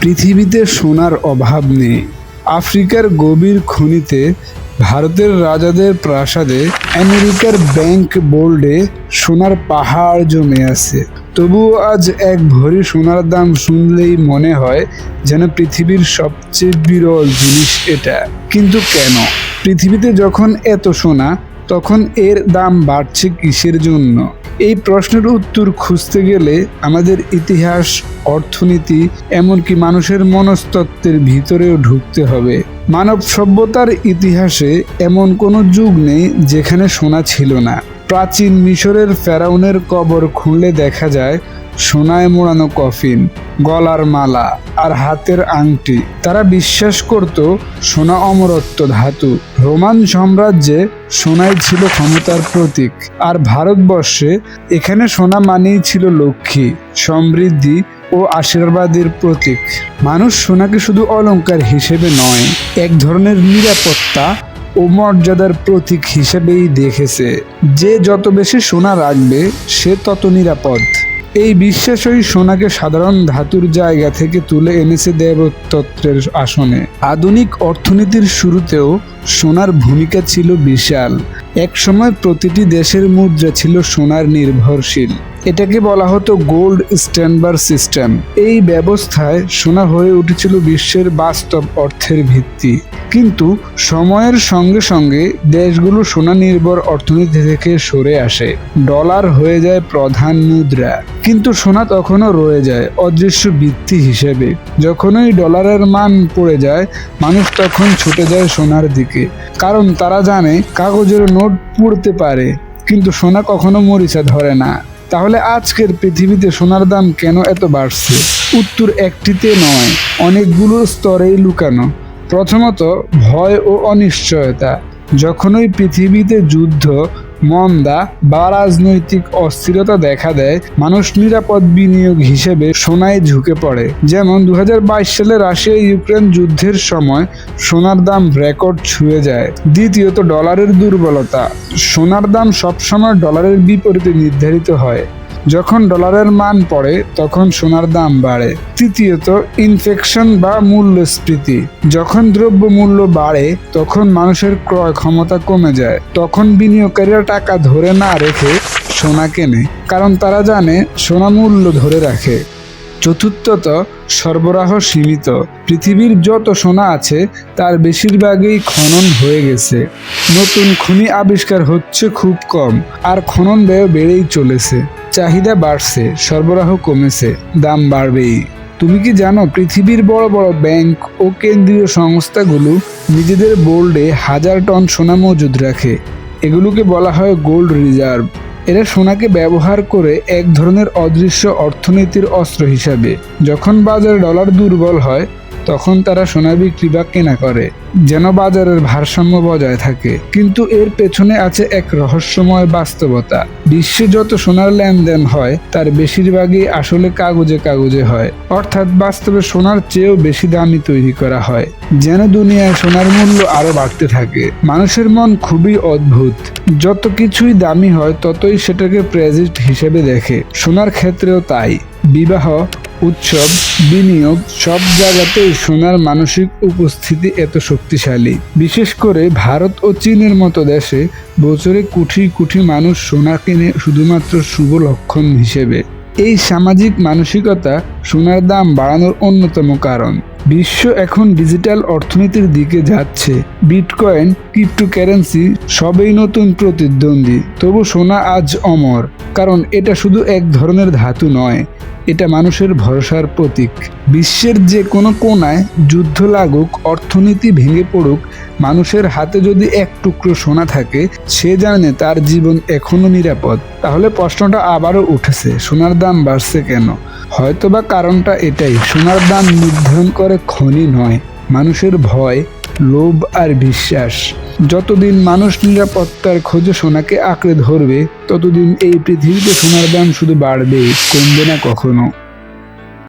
পৃথিবীতে সোনার অভাব নেই। আফ্রিকার গভীর খনিতে ভারতের রাজাদের প্রাসাদে আমেরিকার ব্যাংক বোল্ডে সোনার পাহাড় জমে আছে। তবুও আজ এক ভরি সোনার দাম শুনলেই মনে হয় যেন পৃথিবীর সবচেয়ে বিরল জিনিস এটা। কিন্তু কেন? পৃথিবীতে যখন এত সোনা তখন এর দাম বাড়ছে কিসের জন্য? এই প্রশ্নের উত্তর খুঁজতে গেলে আমাদের ইতিহাস, অর্থনীতি, এমনকি মানুষের মনস্তত্ত্বের ভিতরেও ঢুকতে হবে। মানব সভ্যতার ইতিহাসে এমন কোনো যুগ নেই যেখানে সোনা ছিল না। প্রাচীন মিশরের ফেরাউনের কবর খুঁড়লে দেখা যায় সোনায় মোড়ানো কফিন, গলার মালা আর হাতের আংটি। তারা বিশ্বাস করত সোনা অমরত্ব ধাতু। রোমান সাম্রাজ্যে সোনাই ছিল ক্ষমতার প্রতীক আর ভারতবর্ষে এখানে সোনা মানেই ছিল লক্ষ্মী, সমৃদ্ধি ও আশীর্বাদের প্রতীক। মানুষ সোনাকে শুধু অলংকার হিসেবে নয়, এক ধরনের নিরাপত্তা ও মর্যাদার প্রতীক হিসেবেই দেখেছে। যে যত বেশি সোনা রাখবে, সে তত নিরাপদ। এই বিশ্বাসই সোনাকে সাধারণ ধাতুর জায়গা থেকে তুলে এনেছে দেবতত্ত্বের আসনে। আধুনিক অর্থনীতির শুরুতেও সোনার ভূমিকা ছিল বিশাল। একসময় প্রতিটি দেশের মুদ্রা ছিল সোনার নির্ভরশীল। এটাকে বলা হতো গোল্ড স্ট্যান্ডার্ড সিস্টেম। এই ব্যবস্থায় সোনা হয়ে উঠেছিল বিশ্বের বাস্তব অর্থের ভিত্তি। কিন্তু সময়ের সঙ্গে সঙ্গে দেশগুলো সোনা নির্ভর অর্থনীতি থেকে সরে আসে। ডলার হয়ে যায় প্রধান মুদ্রা। কিন্তু সোনা তখনও রয়ে যায় অদৃশ্য ভিত্তি হিসেবে। যখনই ডলারের মান পড়ে যায়, মানুষ তখন ছুটে যায় সোনার দিকে। কারণ তারা জানে কাগজের নোট পড়তে পারে, কিন্তু সোনা কখনো মরিচা ধরে না। তাহলে আজকের পৃথিবীতে সোনার দাম কেন এত বাড়ছে? উত্তর একটিতে নয়, অনেকগুলো স্তরেই লুকানো। প্রথমত, ভয় ও অনিশ্চয়তা। যখনই পৃথিবীতে যুদ্ধ মন্দা বা রাজনৈতিক অস্থিরতা দেখা দেয়, মানুষ নিরাপদ বিনিয়োগ হিসেবে সোনায় ঝুঁকে পড়ে। যেমন দু হাজার বাইশ সালে রাশিয়া ইউক্রেন যুদ্ধের সময় সোনার দাম রেকর্ড ছুঁয়ে যায়। দ্বিতীয়ত, ডলারের দুর্বলতা। সোনার দাম সবসময় ডলারের বিপরীতে নির্ধারিত হয়। যখন ডলারের মান পড়ে, তখন সোনার দাম বাড়ে। তৃতীয়ত ইনফেকশন বা মূল্যস্ফীতি। যখন দ্রব্য মূল্য বাড়ে, তখন মানুষের ক্রয় ক্ষমতা কমে যায়। তখন বিনিয়োগকারীরা টাকা ধরে না রেখে সোনা কেনে, কারণ তারা জানে সোনা মূল্য ধরে রাখে। চতুর্থত, সরবরাহ সীমিত। পৃথিবীর যত সোনা আছে, তার বেশিরভাগই খনন হয়ে গেছে। নতুন খনি আবিষ্কার হচ্ছে খুব কম, আর খনন ব্যয় বেড়েই চলেছে। চাহিদা বাড়ছে, সরবরাহ কমেছে, দাম বাড়বেই। তুমি কি জানো পৃথিবীর বড় বড় ব্যাংক ও কেন্দ্রীয় সংস্থাগুলো নিজেদের বোল্ডে হাজার টন সোনা মজুদ রাখে? এগুলোকে বলা হয় গোল্ড রিজার্ভ। এরা সোনাকে ব্যবহার করে এক ধরনের অদৃশ্য অর্থনীতির অস্ত্র হিসাবে, যখন বাজারে ডলার দুর্বল হয় তখন তারা সোনা বিক্রি বা কেনা করে, যেন বাজারের ভারসাম্য বজায় থাকে। কিন্তু এর পেছনে আছে এক রহস্যময় বাস্তবতা। বিশ্বে যত সোনার লেনদেন হয়, তার বেশিরভাগই আসলে কাগজে কাগজে হয়। অর্থাৎ বাস্তবে সোনার চেয়েও বেশি দামি তৈরি করা হয়, যেন দুনিয়ায় সোনার মূল্য আরও বাড়তে থাকে। মানুষের মন খুবই অদ্ভুত। যত কিছুই দামি হয়, ততই সেটাকে প্রেজেন্ট হিসেবে দেখে। সোনার ক্ষেত্রেও তাই। বিবাহ উৎসব, বিনিয়োগ সব জায়গাতেই সোনার মানসিক উপস্থিতি এত শক্তিশালী। বিশেষ করে ভারত ও চীনের মতো দেশে বছরে কোটি কোটি মানুষ সোনা কিনে শুধুমাত্র শুভ লক্ষণ হিসেবে। এই সামাজিক মানসিকতা সোনার দাম বাড়ানোর অন্যতম কারণ। বিশ্ব এখন ডিজিটাল অর্থনীতির দিকে যাচ্ছে। বিটকয়েন, ক্রিপ্টোকারেন্সি সবই নতুন প্রতিদ্বন্দ্বী। তবু সোনা আজ অমর। কারণ এটা শুধু এক ধরনের ধাতু নয়, এটা মানুষের ভরসার প্রতীক। বিশ্বের যে কোনো কোনায় যুদ্ধ লাগুক, অর্থনীতি ভেঙে পড়ুক, মানুষের হাতে যদি এক টুকরো সোনা থাকে, সে জানে তার জীবন এখনও নিরাপদ। তাহলে প্রশ্নটা আবারও উঠেছে, সোনার দাম বাড়ছে কেন? হয়তোবা কারণটা এটাই, সোনার দাম নির্ধারণ করে খনি নয়, মানুষের ভয়, লোভ আর বিশ্বাস। যতদিন মানুষ নিরাপত্তার খোঁজে সোনাকে আঁকড়ে ধরবে, ততদিন এই পৃথিবীতে সোনার দাম শুধু বাড়বে, কমবে না কখনো।